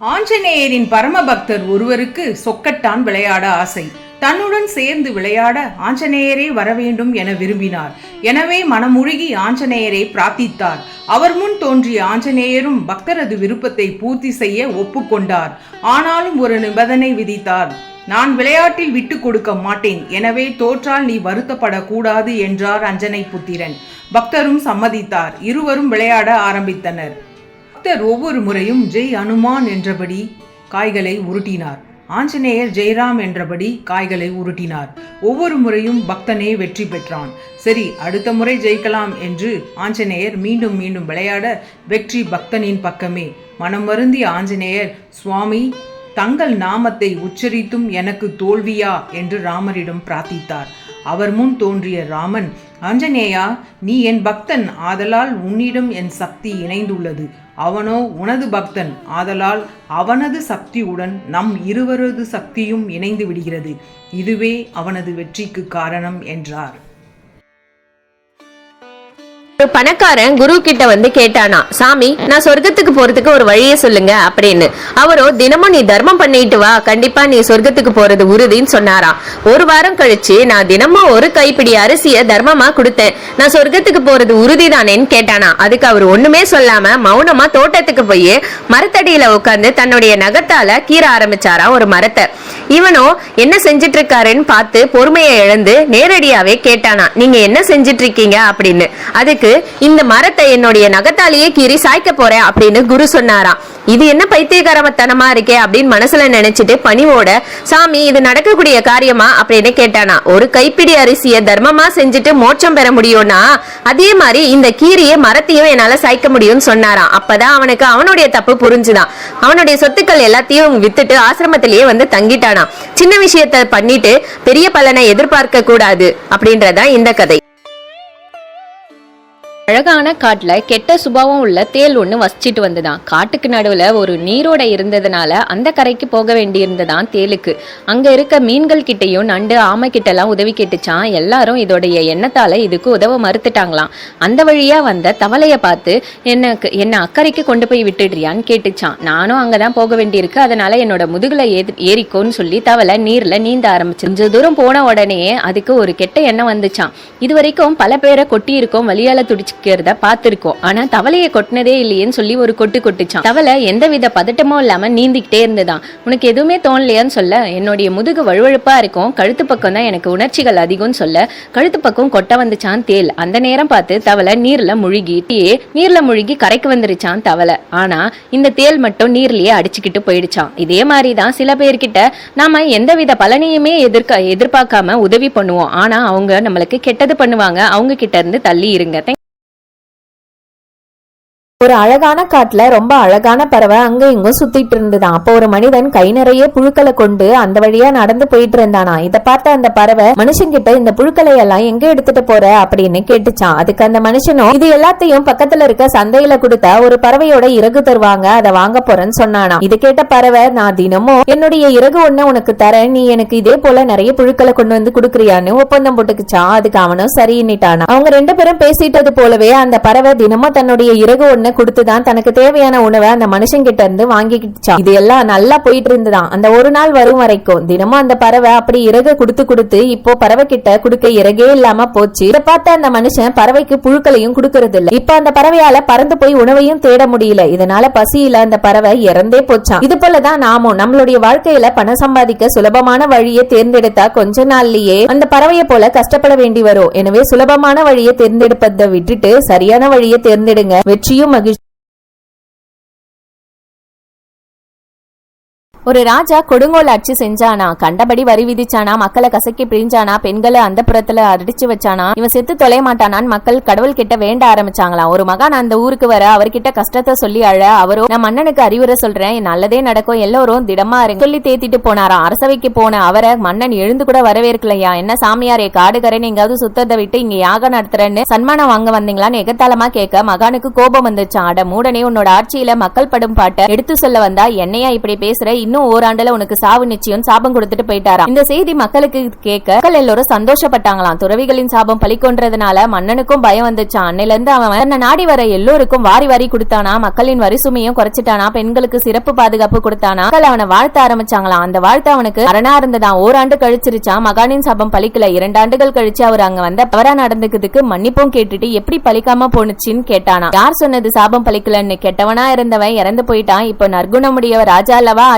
ஆஞ்சநேயரின் பரமபக்தர் ஒருவருக்கு சொக்கட்டான் விளையாட ஆசை. தன்னுடன் சேர்ந்து விளையாட ஆஞ்சநேயரே வரவேண்டும் என விரும்பினார். எனவே மனமுழுகி ஆஞ்சநேயரை பிரார்த்தித்தார். அவர் முன் தோன்றிய ஆஞ்சநேயரும் பக்தரது விருப்பத்தை பூர்த்தி செய்ய ஒப்புக்கொண்டார் ஆனாலும் ஒரு நிபந்தனை விதித்தார். நான் விளையாட்டில் விட்டு கொடுக்க மாட்டேன். எனவே தோற்றால் நீ வருத்தப்படக்கூடாது என்றார் அஞ்சனை புத்திரன். பக்தரும் சம்மதித்தார். இருவரும் விளையாட ஆரம்பித்தனர். பக்தர் ஒவ்வொரு முறையும் ஜெய் அனுமான் என்றபடி காய்களை உருட்டினார். ஆஞ்சநேயர் ஜெயராம் என்றபடி காய்களை உருட்டினார். ஒவ்வொரு முறையும் பக்தனே வெற்றி பெற்றான். சரி அடுத்த முறை ஜெயிக்கலாம் என்று ஆஞ்சநேயர் மீண்டும் மீண்டும் விளையாட வெற்றி பக்தனின் பக்கமே. மனம் வருந்திய ஆஞ்சநேயர் சுவாமி தங்கள் நாமத்தை உச்சரித்தும் எனக்கு தோல்வியா? என்று ராமரிடம் பிரார்த்தித்தார். அவர் முன் தோன்றிய ராமன் ஆஞ்சநேயா நீ என் பக்தன் ஆதலால் உன்னிடம் என் சக்தி இணைந்துள்ளது. அவனோ உனது பக்தன் ஆதலால் அவனது சக்தியுடன் நம் இருவரது சக்தியும் இணைந்து விடுகிறது. இதுவே அவனது வெற்றிக்கு காரணம் என்றார். ஒரு பணக்காரன் குரு கிட்ட வந்து கேட்டானா சாமி நான் சொர்க்கத்துக்கு போறதுக்கு ஒரு வழியை சொல்லுங்க அப்படின்னு. அவரோ தினமும் நீ தர்மம் பண்ணிட்டு வா கண்டிப்பா நீ சொர்க்கத்துக்கு போறது உறுதின்னு சொன்னாராம் ஒரு வாரம் கழிச்சு நான் தினமும் ஒரு கைப்பிடி அரிசிய தர்மமா கொடுத்தேன். நான் சொர்க்கத்துக்கு போறது உறுதி தானேன்னு கேட்டானா. அதுக்கு அவர் ஒண்ணுமே சொல்லாம மௌனமா தோட்டத்துக்கு போய் மரத்தடியில உட்கார்ந்து தன்னுடைய நகத்தால கீற ஆரம்பிச்சாராம் ஒரு மரத்தை. இவனோ என்ன செஞ்சிட்டு இருக்காருன்னு பார்த்து பொறுமையை இழந்து நேரடியாவே கேட்டானா நீங்க என்ன செஞ்சிட்டு இருக்கீங்க அப்படின்னு. அதுக்கு இந்த மரத்தை என்னுடைய நகத்தாலேயே கீறி சாய்க்க போறேன் அப்படின்னு குரு சொன்னாராம் இது என்ன பைத்தியகாரத்தனமா இருக்கே அப்படின்னு மனசுல நினைச்சிட்டு பணிவோட சாமி இது நடக்கக்கூடிய காரியமா? அப்படின்னு கேட்டானா. ஒரு கைப்பிடி அரிசிய தர்மமா செஞ்சுட்டு மோட்சம் பெற முடியும்னா அதே மாதிரி இந்த கீரிய மரத்தையும் என்னால சாய்க்க முடியும்னு சொன்னாராம் அப்பதான் அவனுக்கு அவனுடைய தப்பு புரிஞ்சுதான் அவனுடைய சொத்துக்கள் எல்லாத்தையும் வித்துட்டு ஆசிரமத்திலேயே வந்து தங்கிட்டானாம் சின்ன விஷயத்த பண்ணிட்டு பெரிய பலனை எதிர்பார்க்க கூடாது அப்படின்றதான் இந்த கதை. அழகான காட்டில் கெட்ட சுபாவம் உள்ள தேல் ஒன்று வசிச்சிட்டு வந்துதான் காட்டுக்கு நடுவில் ஒரு நீரோட இருந்ததுனால அந்த கரைக்கு போக வேண்டியிருந்ததான் தேலுக்கு அங்கே இருக்க மீன்கள் கிட்டேயும் நண்டு ஆமை கிட்டலாம் உதவி கேட்டுச்சான் எல்லாரும் இதோடைய எண்ணத்தால் இதுக்கு உதவ மறுத்துட்டாங்களாம். அந்த வழியாக வந்த தவளையை பார்த்து எனக்கு என்னை அக்கறைக்கு கொண்டு போய் விட்டுடுறியான்னு கேட்டுச்சான் நானும் அங்கே தான் போக வேண்டியிருக்கு. அதனால் என்னோட முதுகில் ஏறி ஏறிக்கோன்னு சொல்லி தவளை நீரில் நீந்த ஆரம்பிச்சு கொஞ்சம் தூரம் போன உடனே அதுக்கு ஒரு கெட்ட எண்ணம் வந்துச்சான் இது வரைக்கும் பல பேரை கொட்டி வழியால் துடிச்சு துடிச்சுக்கிறத பார்த்திருக்கோம். ஆனா தவளையை கொட்டினதே இல்லையேன்னு சொல்லி ஒரு கொட்டு கொட்டுச்சான். தவளை எந்தவித பதட்டமும் இல்லாம நீந்திக்கிட்டே இருந்ததான். உனக்கு எதுவுமே தோணலையான்னு சொல்ல என்னுடைய முதுகு வழுவழுப்பா இருக்கும். கழுத்து பக்கம் தான் எனக்கு உணர்ச்சிகள் அதிகம்னு சொல்ல கழுத்து பக்கம் கொட்ட வந்துச்சான் தேல். அந்த நேரம் பார்த்து தவளை நீர்ல முழுகிட்டே நீர்ல முழுகி கரைக்கு வந்துருச்சான் தவளை. ஆனா இந்த தேல் மட்டும் நீர்லயே அடிச்சுக்கிட்டு போயிடுச்சான். இதே மாதிரி தான் சில பேர்கிட்ட நாம எந்தவித பலனையுமே எதிர்க்க எதிர்பார்க்காம உதவி பண்ணுவோம். ஆனா அவங்க நம்மளுக்கு கெட்டது பண்ணுவாங்க. அவங்க கிட்ட இருந்து தள்ளி இருங்க. ஒரு அழகான காட்டுல ரொம்ப அழகான பறவை அங்க இங்கும் சுத்திட்டு இருந்துதான். அப்போ ஒரு மனிதன் கை நிறைய புழுக்களை கொண்டு அந்த வழியா நடந்து போயிட்டு இருந்தானா? இதை பார்த்த அந்த பறவை மனுஷங்கிட்ட இந்த புழுக்களை எல்லாம் எங்க எடுத்துட்டு போற? அப்படின்னு கேட்டுச்சான். அதுக்கு அந்த மனுஷனும் இது எல்லாத்தையும் பக்கத்துல இருக்க சந்தையில கொடுத்த ஒரு பறவையோட இறகு தருவாங்க அதை வாங்க போறேன்னு சொன்னானா? இது கேட்ட பறவை நான் தினமும் என்னுடைய இறகு ஒண்ணு உனக்கு தரேன். நீ எனக்கு இதே போல நிறைய புழுக்களை கொண்டு வந்து குடுக்கறியான்னு ஒப்பந்தம் போட்டுக்குச்சான். அதுக்கு அவனும் சரின்னுட்டானா அவங்க ரெண்டு பேரும் பேசிட்டது போலவே அந்த பறவை தினமும் தன்னுடைய இறகு ஒண்ணு கொடுத்துதான் தனக்கு தேவையான உணவை அந்த மனுஷன் கிட்ட இருந்து வாங்கிக்கிச்சான் இது எல்லாம் நல்லா போயிட்டு இருந்துதான் அந்த ஒரு நாள் வரும் வரைக்கும் தினமும் அந்த பறவை அப்படி இறகு கொடுத்து கொடுத்து இப்போ பறவை கிட்ட கொடுக்க இறகே இல்லாம போச்சு. இதை பார்த்த அந்த மனுஷன் பறவைக்கு புழுக்களையும் கொடுக்கறது இல்ல இப்ப அந்த பறவையால பறந்து போய் உணவையும் தேட முடியல. இதனால பசியில அந்த பறவை இறந்தே போச்சான் இது போலதான் நாமும் நம்மளுடைய வாழ்க்கையில பணம் சம்பாதிக்க சுலபமான வழியை தேர்ந்தெடுத்தா கொஞ்ச நாள்லயே அந்த பறவையை போல கஷ்டப்பட வேண்டி வரும். எனவே சுலபமான வழியை தேர்ந்தெடுப்பதை விட்டுட்டு சரியான வழியை தேர்ந்தெடுங்க. வெற்றியும் વાગે ஒரு ராஜா கொடுங்கோல் ஆட்சி செஞ்சானா? கண்டபடி வரி விதிச்சானா? மக்களை கசக்கி பிரிஞ்சானா பெண்களை அந்த புறத்துல அடிச்சு வச்சானா? இவன் செத்து தொலைய மாட்டானான்னு மக்கள் கடவுள் கிட்ட வேண்ட ஆரம்பிச்சாங்களாம். ஒரு மகான் அந்த ஊருக்கு வர அவர்கிட்ட கஷ்டத்தை சொல்லி அழ அவரோ நான் மன்னனுக்கு அறிவுரை சொல்றேன். நல்லதே நடக்கும். எல்லோரும் திடமா இருங்க. சொல்லி தேத்திட்டு போனாராம். அரசவைக்கு போன அவரை மன்னன் எழுந்து கூட வரவேற்கலையா? என்ன சாமியாரே காடுகரைன்னு எங்காவது சுத்தத்தை விட்டு இங்க யாகம் நடத்துறேன்னு சன்மானம் வாங்க வந்தீங்களான்னு எகத்தாளமா கேட்க மகானுக்கு கோபம் வந்துச்சான் அட மூடனே உன்னோட ஆட்சியில மக்கள் படும் பாட்டை எடுத்து சொல்ல வந்தா என்னையா இப்படி பேசுற? இன்னும் ஓராண்டுல உனக்கு சாவு நிச்சயம் சாபம் கொடுத்துட்டு போயிட்டாராம். இந்த செய்தி மக்களுக்கு கேட்க மக்கள் எல்லாரும் சந்தோஷப்பட்டாங்களாம். துறவிகளின் சாபம் பலிக்கொன்றதுனால மன்னனுக்கும் பயம் வந்துச்சான் அன்னையில இருந்து அவன் தன்னை நாடி வர எல்லோருக்கும் வாரி வாரி கொடுத்தானா? மக்களின் வரி சுமையும் குறைச்சிட்டானா? பெண்களுக்கு சிறப்பு பாதுகாப்பு கொடுத்தானா? மக்கள் அவனை வாழ்த்த ஆரம்பிச்சாங்களாம். அந்த வாழ்த்து அவனுக்கு அரணா இருந்ததான் ஓராண்டு கழிச்சிருச்சான் மகானின் சாபம் பலிக்கல. இரண்டு ஆண்டுகள் கழிச்சு அவர் அங்க வந்த தவறா நடந்துக்கிறதுக்கு மன்னிப்பும் கேட்டுட்டு எப்படி பலிக்காம போனுச்சுன்னு கேட்டானா யார் சொன்னது சாபம் பலிக்கலன்னு? கெட்டவனா இருந்தவன் இறந்து போயிட்டான். இப்போ நற்குணமுடைய ராஜா அல்லவா?